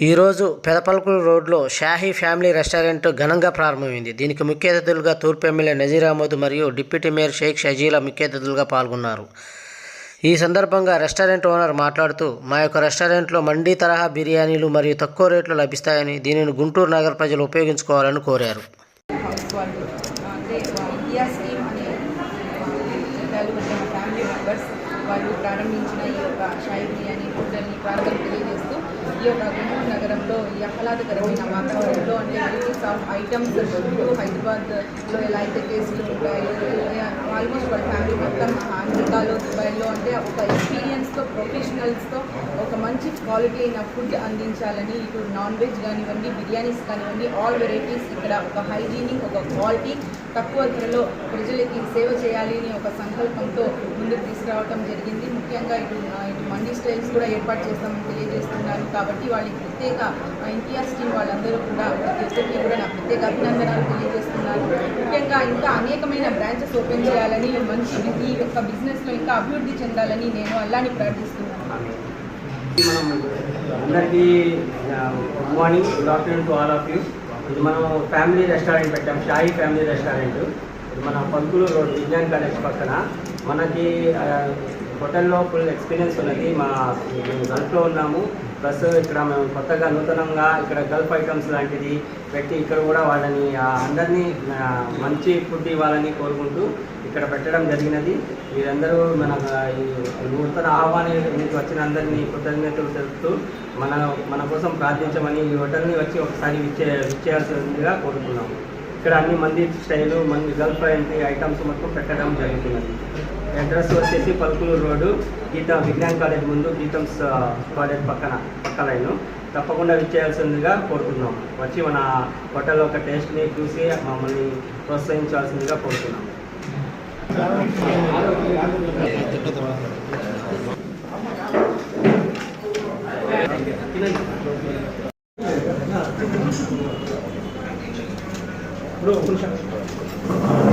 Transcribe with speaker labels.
Speaker 1: ఈరోజు పెదపల్కులు రోడ్లో Shahi family restaurant ఘనంగా ప్రారంభమైంది. దీనికి ముఖ్య అతిథులుగా తూర్పు ఎమ్మెల్యే నజీర్ అహ్మద్ మరియు డిప్యూటీ మేయర్ షేక్ షజీలా ముఖ్య అతిథులుగా పాల్గొన్నారు. ఈ సందర్భంగా రెస్టారెంట్ ఓనర్ మాట్లాడుతూ మా యొక్క రెస్టారెంట్లో మండీ తరహా బిర్యానీలు మరియు తక్కువ రేట్లు లభిస్తాయని దీనిని గుంటూరు నగర ప్రజలు ఉపయోగించుకోవాలని కోరారు.
Speaker 2: వాళ్ళు ప్రారంభించిన ఈ యొక్క షాయి బిర్యానీ ఫుడ్ని ప్రారంభం తెలియజేస్తూ ఈ యొక్క గుంటూరు నగరంలో ఈ ఆహ్లాదకరమైన వాతావరణంలో అంటే వెరైటీస్ ఆఫ్ ఐటమ్స్ హైదరాబాద్ హైదరాబాద్లో ఎలా అయితే టేస్ట్లు ఉంటాయో ఆల్మోస్ట్ వాళ్ళ ఫ్యామిలీ మొత్తం అమెరికాలో దుబాయ్లో అంటే ఒక ఎక్స్పీరియన్స్తో ప్రొఫెషనల్స్తో ఒక మంచి క్వాలిటీ అయిన ఫుడ్ అందించాలని ఇటు నాన్ వెజ్ కానివ్వండి బిర్యానీస్ కానివ్వండి ఆల్ వెరైటీస్ ఇక్కడ ఒక హైజీనిక్ ఒక క్వాలిటీ తక్కువ ధరలో ప్రజలకి సేవ చేయాలి అని ఒక సంకల్పంతో ముందుకు తీసుకురావడం జరిగింది. ముఖ్యంగా ఇటు ఇటు మండి స్టైల్స్ కూడా ఏర్పాటు చేస్తామని తెలియజేస్తున్నారు. కాబట్టి వాళ్ళకి ప్రత్యేక ఇన్టీఆర్ స్టీమ్ వాళ్ళందరూ కూడా ప్రతి ఒక్కరికి కూడా నా ప్రత్యేక అభినందనాలు తెలియజేస్తున్నారు. ముఖ్యంగా ఇంకా అనేకమైన బ్రాంచెస్ ఓపెన్ చేయాలని మంచి ఈ యొక్క బిజినెస్లో ఇంకా అభివృద్ధి చెందాలని నేను అల్లాని ప్రార్థిస్తున్నాను.
Speaker 3: మనం అందరికీ good morning good afternoon to all of you ఇది మనం ఫ్యామిలీ రెస్టారెంట్ పెట్టాం షాయి ఫ్యామిలీ రెస్టారెంట్. ఇది మన పంతులు రోడ్ విజ్ఞాన్ కాలేజ్ పక్కన. మనకి హోటల్లో ఫుల్ ఎక్స్పీరియన్స్ ఉన్నది. మా మేము గల్ఫ్లో ఉన్నాము. ప్లస్ ఇక్కడ మేము కొత్తగా నూతనంగా ఇక్కడ గల్ఫ్ ఐటమ్స్ లాంటిది పెట్టి ఇక్కడ కూడా వాళ్ళని అందరినీ మంచి ఫుడ్ ఇవ్వాలని కోరుకుంటూ ఇక్కడ పెట్టడం జరిగినది. మీరందరూ మన ఈ నూతన ఆహ్వానానికి వచ్చిన అందరినీ కృతజ్ఞతలు తెలుపుతూ మన మన కోసం ప్రార్థించమని ఈ హోటల్ని వచ్చి ఒకసారి విచ్చే విచ్చేయాల్సిందిగా కోరుకున్నాము. ఇక్కడ అన్ని మంది స్టైలు మంది గర్ల్ ఫ్రెండ్ ఐటమ్స్ మొత్తం పెట్టడం జరుగుతున్నది. అడ్రస్ వచ్చేసి పలుకులూరు రోడ్డు గీత విజ్ఞాన్ కాలేజ్ ముందు గీతమ్స్ కాలేజ్ పక్కన పక్క లైను. తప్పకుండా విచ్చేయాల్సిందిగా కోరుతున్నాం. వచ్చి మన హోటల్ ఒక టేస్ట్ని చూసి మమ్మల్ని ప్రోత్సహించాల్సిందిగా కోరుతున్నాం.
Speaker 4: 不我不是。